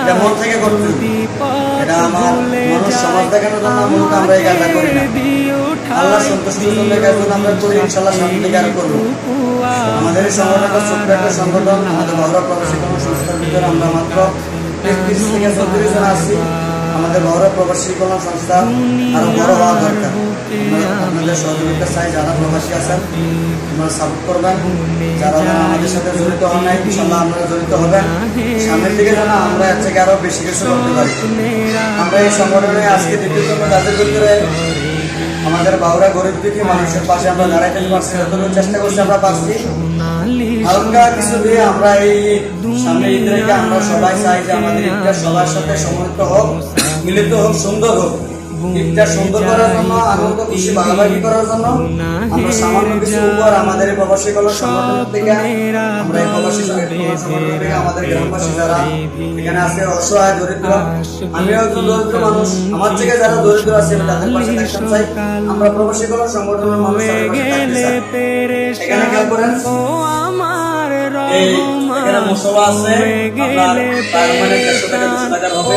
এটা মন থেকে করছি এটা আমার মানুষ সমাজ দেখানোর জন্য মূলত আমরা এই কাজটা করি না। আল্লাহ সন্তুষ্টির জন্য এই কাজটা আমরা করি ইনশাল্লাহ সামনে থেকে আরও করব আমাদের সংগঠনটা ছোট্ট একটা সংগঠন আমাদের বহরা প্রবাসী কোনো সংস্থার ভিতরে আমরা মাত্র তেত্রিশ থেকে চৌত্রিশ জন আছি। আমাদের বহরা প্রবাসী কোনো সংস্থা আরও বড় হওয়া দরকার। আপনাদের সহযোগিতা চাই যারা প্রবাসী আছেন, আপনারা সাপোর্ট করবেন। যারা আমাদের সাথে জড়িত হন নাই ইনশাল্লাহ আপনারা জড়িত হবেন। সামনের দিকে যেন আমরা এর থেকে আরও বেশি কিছু করতে পারি। আমরা এই সংগঠনে আজকে দ্বিতীয়তম কাজের ভিতরে আমাদের বাউরা গরিব দুঃখী মানুষের পাশে আমরা দাঁড়াইতে পারছি চেষ্টা করছি আমরা পারছি। হালকা কিছু দিয়ে আমরা এই সামনে ঈদ আমরা সবাই চাই যে আমাদের ঈদটা সবার সাথে সমন্বিত হোক, মিলিত হোক, সুন্দর হোক। ঈদটা সুন্দর করার জন্য আনন্দ খুশি ভাগাভাগি করার জন্য। আমরা সামান্য কিছু উপহার আমাদের প্রবাসী কলা সংগঠন থেকে আমরা এই প্রবাসী সংগঠন থেকে আমাদের গ্রামবাসী যারা এখানে আছে অসহায় দরিদ্র আমিও দরিদ্র মানুষ আমার থেকে যারা দরিদ্র আছে তাদের পাশে থাকতে চাই। আমরা প্রবাসী কলা সংগঠনের মানুষ। এখানে খেয়াল করেন? এখানে মশলা আছে আপনার তার মানে দেড়শো টাকা দুশো টাকার হবে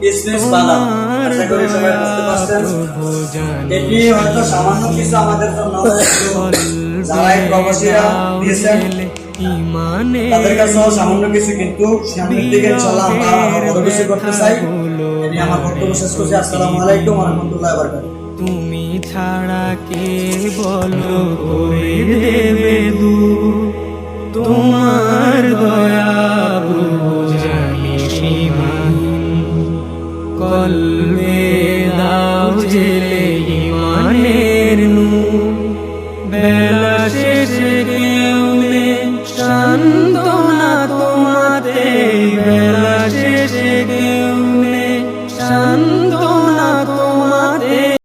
আশা করি সবাই বুঝতে পারছেন। এটি হয়তো সামান্য কিছু আমাদের জন্য। যারা প্রবাসীরা দিয়েছেন, তাদের সামান্য কিছু কিন্তু সামনের দিকে ইনশাল্লাহ আমরা বড় কিছু করতে চাই। আমি আমার বক্তব্য শেষ করছি। আসসালামু আলাইকুম তুমি ছাড়া কে বলো দেবে দূর। তোমার শেষে কেউ নেই। সান্ত্বনা তোমাতে বেলা শেষে কেউ